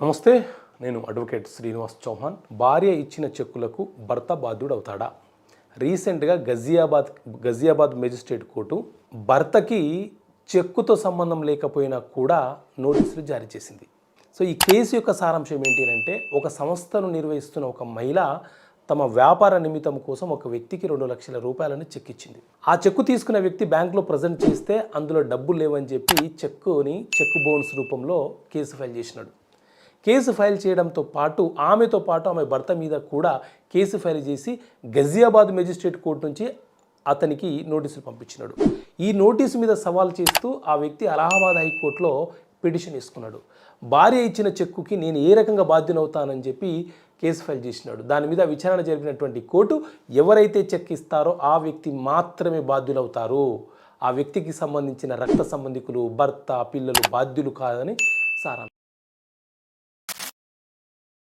నమస్తే నేను అడ్వకేట్ శ్రీనివాస్ చౌహాన్. భార్య ఇచ్చిన చెక్కులకు భర్త బాధ్యుడవుతాడా? రీసెంట్గా గజియాబాద్ గజియాబాద్ మెజిస్ట్రేట్ కోర్టు భర్తకి చెక్కుతో సంబంధం లేకపోయినా కూడా నోటీసులు జారీ చేసింది. సో ఈ కేసు యొక్క సారాంశం ఏంటి అంటే ఒక సంస్థను నిర్వహిస్తున్న ఒక మహిళ తమ వ్యాపార నిమిత్తం కోసం ఒక వ్యక్తికి రెండు లక్షల రూపాయలను చెక్ ఇచ్చింది ఆ చెక్కు తీసుకున్న వ్యక్తి బ్యాంకులో ప్రజెంట్ చేస్తే అందులో డబ్బులు లేవని చెప్పి చెక్కుని చెక్ బౌన్స్ రూపంలో కేసు ఫైల్ చేసినాడు. కేసు ఫైల్ చేయడంతో పాటు ఆమెతో పాటు ఆమె భర్త మీద కూడా కేసు ఫైల్ చేసి గజియాబాద్ మెజిస్ట్రేట్ కోర్టు నుంచి అతనికి నోటీసులు పంపించినాడు. ఈ నోటీసు మీద సవాల్ చేస్తూ ఆ వ్యక్తి అలహాబాద్ హైకోర్టులో పిటిషన్ వేసుకున్నాడు. భార్య ఇచ్చిన చెక్కుకి నేను ఏ రకంగా బాధ్యునవుతానని చెప్పి కేసు ఫైల్ చేసినాడు. దాని మీద విచారణ జరిపినటువంటి కోర్టు ఎవరైతే చెక్ ఇస్తారో ఆ వ్యక్తి మాత్రమే బాధ్యులవుతారు. ఆ వ్యక్తికి సంబంధించిన రక్త సంబంధికులు భర్త పిల్లలు బాధ్యులు కాదని సారా